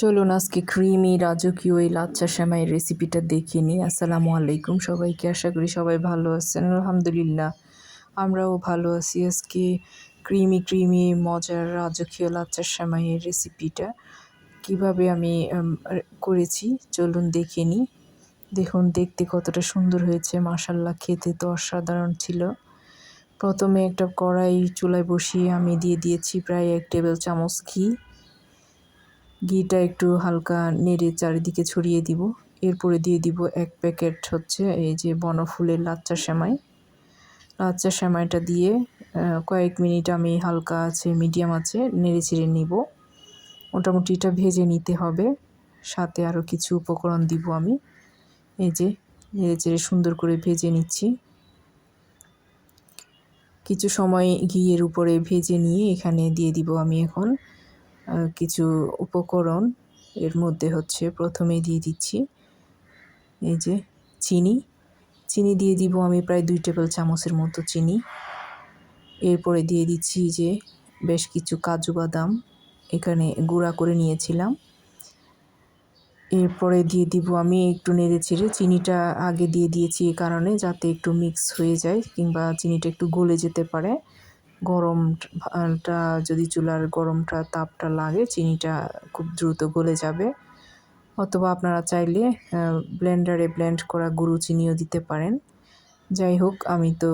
চলুন আজকে ক্রিমি রাজকীয় এই লাচ্চা সেমাইয়ের রেসিপিটা দেখে নিই। আসসালামু আলাইকুম সবাইকে। আশা করি সবাই ভালো আছেন। আলহামদুলিল্লাহ, আমরাও ভালো আছি আজকে ক্রিমি ক্রিমি মজার রাজকীয় লাচ্চা সেমাইয়ের রেসিপিটা কীভাবে আমি করেছি, চলুন দেখে নিই। দেখুন, দেখতে কতটা সুন্দর হয়েছে। মাসাল্লাহ খেতে তো অসাধারণ ছিল। প্রথমে একটা কড়াই চুলায় বসিয়ে আমি দিয়ে দিয়েছি প্রায় এক টেবিল চামচ ঘি। ঘিটা একটু হালকা নেড়ে চারিদিকে ছড়িয়ে দিব। এরপরে দিয়ে দিব এক প্যাকেট হচ্ছে এই যে বনফুলের লাচ্চা সেমাই। লাচ্চা সেমাইটা দিয়ে কয়েক মিনিট আমি হালকা আছে, মিডিয়াম আছে, নেড়ে চেড়ে নিব। মোটামুটি এটা ভেজে নিতে হবে। সাথে আরও কিছু উপকরণ দিব আমি। এই যে, নেড়ে চেড়ে সুন্দর করে ভেজে নিচ্ছি। কিছু সময় ঘিয়ের উপরে ভেজে নিয়ে এখানে দিয়ে দিব আমি এখন কিছু উপকরণ এর মধ্যে হচ্ছে প্রথমে দিয়ে দিচ্ছি। এই যে চিনি। চিনি দিয়ে দিব আমি প্রায় দুই টেবিল চামচের মতো চিনি। এরপরে দিয়ে দিচ্ছি যে বেশ কিছু কাজু বাদাম এখানে গুঁড়া করে নিয়েছিলাম। এরপরে দিয়ে দিব আমি একটু নেড়ে চেড়ে। চিনিটা আগে দিয়ে দিয়েছি এই কারণে যাতে একটু মিক্স হয়ে যায় কিংবা চিনিটা একটু গলে যেতে পারে। গরমটা যদি চুলার গরমটা, তাপটা লাগে, চিনিটা খুব দ্রুত গলে যাবে। অথবা আপনারা চাইলে ব্লেন্ডারে ব্লেন্ড করা গুঁড়ো চিনিও দিতে পারেন। যাই হোক, আমি তো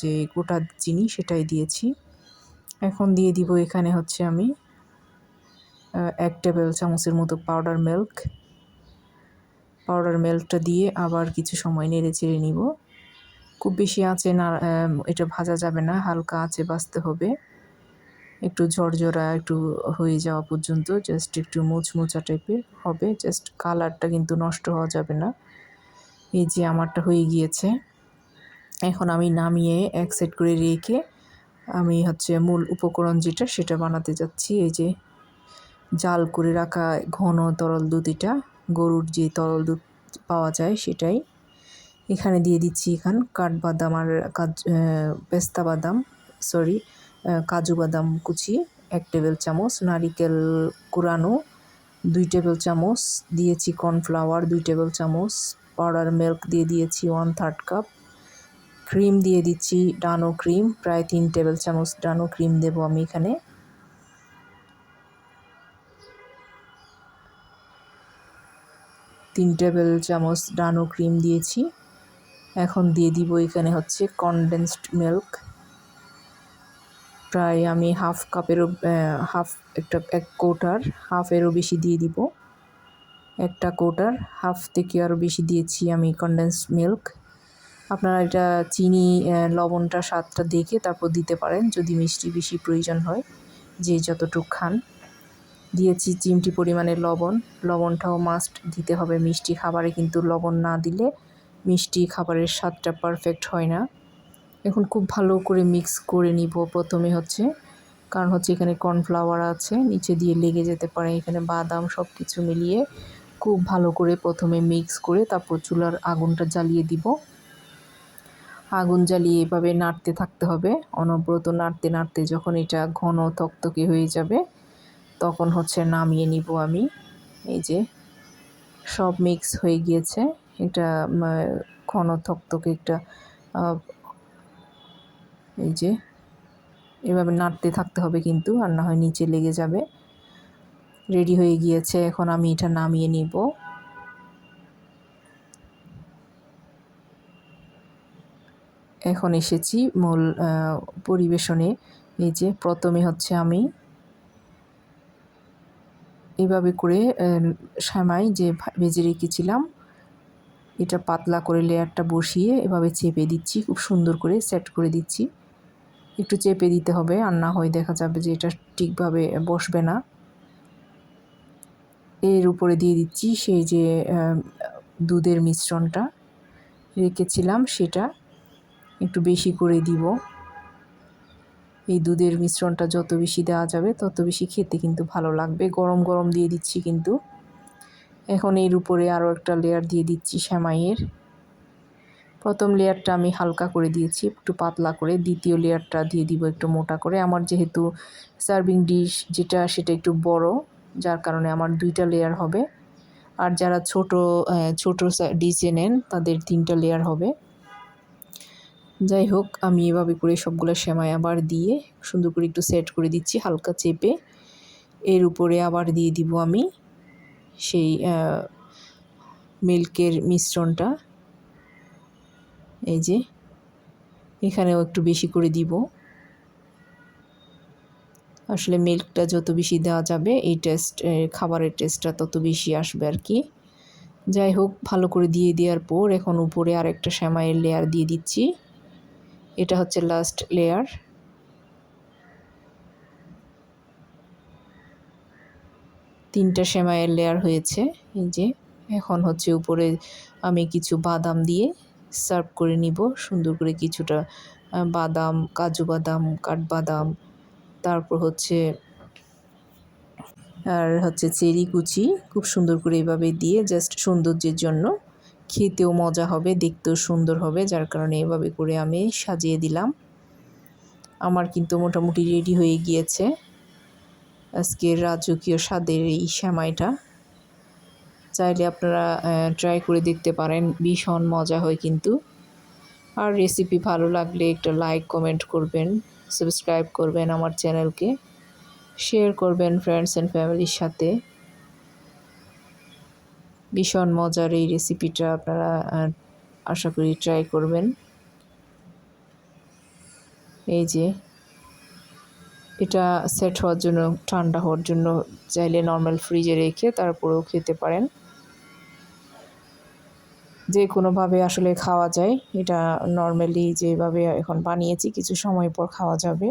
যে গোটা চিনি সেটাই দিয়েছি। এখন দিয়ে দিব এখানে হচ্ছে আমি এক টেবিল চামচের মতো পাউডার মিল্ক পাউডার মিল্কটা দিয়ে আবার কিছু সময় নেড়ে চেড়ে নিব। খুব বেশি আঁচে না এটা ভাজা যাবে না, হালকা আঁচে ভাজতে হবে। একটু ঝরঝরা, একটু হয়ে যাওয়া পর্যন্ত জাস্ট একটু মুচমুচা টাইপের হবে জাস্ট কালারটা কিন্তু নষ্ট হওয়া যাবে না। এই যে আমারটা হয়ে গিয়েছে। এখন আমি নামিয়ে এক সেট করে রেখে আমি হচ্ছে মূল উপকরণ যেটা, সেটা বানাতে যাচ্ছি। এই যে জাল করে রাখা ঘন তরল দুধ এটা, গরুর যে তরল দুধ পাওয়া যায় সেটাই। এখানে দিয়ে দিচ্ছি এখান কাঠবাদাম আর কাজ পেস্তা বাদাম সরি কাজু বাদাম কুচি, এক টেবিল চামচ, নারিকেল কুড়ানো, দুই টেবিল চামচ, দিয়েছি কর্নফ্লাওয়ার, দুই টেবিল চামচ, পাউডার মিল্ক দিয়ে দিয়েছি ওয়ান থার্ড কাপ ক্রিম দিয়ে দিচ্ছি ডানো ক্রিম, প্রায় তিন টেবিল চামচ ডানো ক্রিম দেবো আমি এখানে। তিন টেবিল চামচ ডানো ক্রিম দিয়েছি। এখন দিয়ে দিব এখানে হচ্ছে কনডেন্সড মিল্ক প্রায় আমি হাফ কাপেরও হাফ একটা, এক কোটার হাফেরও বেশি দিয়ে দিব। একটা কোটার হাফ থেকে আরও বেশি দিয়েছি আমি কনডেন্সড মিল্ক আপনারা এটা চিনি লবণটা, স্বাদটা দেখে তারপর দিতে পারেন যদি মিষ্টি বেশি প্রয়োজন হয়, যে যতটুকু খান। দিয়েছি চিমটি পরিমাণে লবণ। লবণটাও মাস্ট দিতে হবে। মিষ্টি খাবারে কিন্তু লবণ না দিলে মিষ্টি খাবারের স্বাদটা পারফেক্ট হয় না। এখন খুব ভালো করে মিক্স করে নিব প্রথমে হচ্ছে। কারণ হচ্ছে এখানে কর্নফ্লাওয়ার আছে, নিচে দিয়ে লেগে যেতে পারে। এখানে বাদাম সব কিছু মিলিয়ে খুব ভালো করে প্রথমে মিক্স করে তারপর চুলার আগুনটা জ্বালিয়ে দিব। আগুন জ্বালিয়ে এভাবে নাড়তে থাকতে হবে। অনবরত নাড়তে নাড়তে যখন এটা ঘন থকথকে হয়ে যাবে, তখন হচ্ছে নামিয়ে নিব আমি। এই যে সব মিক্স হয়ে গিয়েছে। উম, ঘন একটা এই যে এভাবে নাড়তে থাকতে হবে কিন্তু আর না হয় নিচে লেগে যাবে। রেডি হয়ে গিয়েছে এখন আমি এটা নামিয়ে নিব। এখন এসেছি মূল পরিবেশনে। এই যে প্রথমে হচ্ছে আমি এভাবে করে সামাই যে ভেজে রেখেছিলাম এটা পাতলা করে লেয়ারটা বসিয়ে এভাবে চেপে দিচ্ছি, খুব সুন্দর করে সেট করে দিচ্ছি। একটু চেপে দিতে হবে আর না হয় দেখা যাবে যে এটা ঠিকভাবে বসবে না। এর উপরে দিয়ে দিচ্ছি সেই যে দুধের মিশ্রণটা। রেখেছিলাম সেটা একটু বেশি করে দিব। এই দুধের মিশ্রণটা যত বেশি দেওয়া যাবে তত বেশি খেতে কিন্তু ভালো লাগবে। গরম গরম দিয়ে দিচ্ছি কিন্তু। এখন এর উপরে আরও একটা লেয়ার দিয়ে দিচ্ছি শ্যামাইয়ের। প্রথম লেয়ারটা আমি হালকা করে দিয়েছি, একটু পাতলা করে। দ্বিতীয় লেয়ারটা দিয়ে দিব একটু মোটা করে। আমার যেহেতু সার্ভিং ডিশ যেটা, সেটা একটু বড়, যার কারণে আমার দুইটা লেয়ার হবে। আর যারা ছোট ছোট ডিসে নেন, তাদের তিনটা লেয়ার হবে। যাই হোক, আমি এভাবে করে সবগুলো সেমাই আবার দিয়ে সুন্দর করে একটু সেট করে দিচ্ছি হালকা চেপে। এর উপরে আবার দিয়ে দিব আমি সেই মিল্কের মিশ্রণটা। এই যে, এখানেও একটু বেশি করে দিব। আসলে মিল্কটা যত বেশি দেওয়া যাবে, এই টেস্ট খাবারের টেস্টটা তত বেশি আসবে আর কি। যাই হোক, ভালো করে দিয়ে দেওয়ার পর এখন উপরে আর একটা শ্যামাইয়ের লেয়ার দিয়ে দিচ্ছি। এটা হচ্ছে লাস্ট লেয়ার তিনটা সেমাইয়ের লেয়ার হয়েছে। এই যে, এখন হচ্ছে উপরে আমি কিছু বাদাম দিয়ে সার্ভ করে নিব। সুন্দর করে কিছুটা বাদাম, কাজু বাদাম, কাঠবাদাম, তারপর হচ্ছে, আর হচ্ছে চেরি কুচি খুব সুন্দর করে এভাবে দিয়ে জাস্ট সৌন্দর্যের জন্য খেতেও মজা হবে, দেখতেও সুন্দর হবে। যার কারণে এভাবে করে আমি সাজিয়ে দিলাম। আমার কিন্তু মোটামুটি রেডি হয়ে গিয়েছে। আজকের রাজকীয় স্বাদের এই শ্যামাইটা চাইলে আপনারা ট্রাই করে দেখতে পারেন, ভীষণ মজা হয় কিন্তু। আর রেসিপি ভালো লাগলে একটা লাইক কমেন্ট করবেন সাবস্ক্রাইব করবেন আমার চ্যানেলকে শেয়ার করবেন ফ্রেন্ডস অ্যান্ড ফ্যামিলির সাথে। ভীষণ মজার এই রেসিপিটা আপনারা আশা করি ট্রাই করবেন। এই যে এটা সেট হওয়ার জন্য, ঠান্ডা হওয়ার জন্য চাইলে নর্মাল ফ্রিজে রেখে তারপরেও খেতে পারেন। যে কোনোভাবে আসলে খাওয়া যায়, এটা নর্মালি যেভাবে এখন বানিয়েছি, কিছু সময় পর খাওয়া যাবে।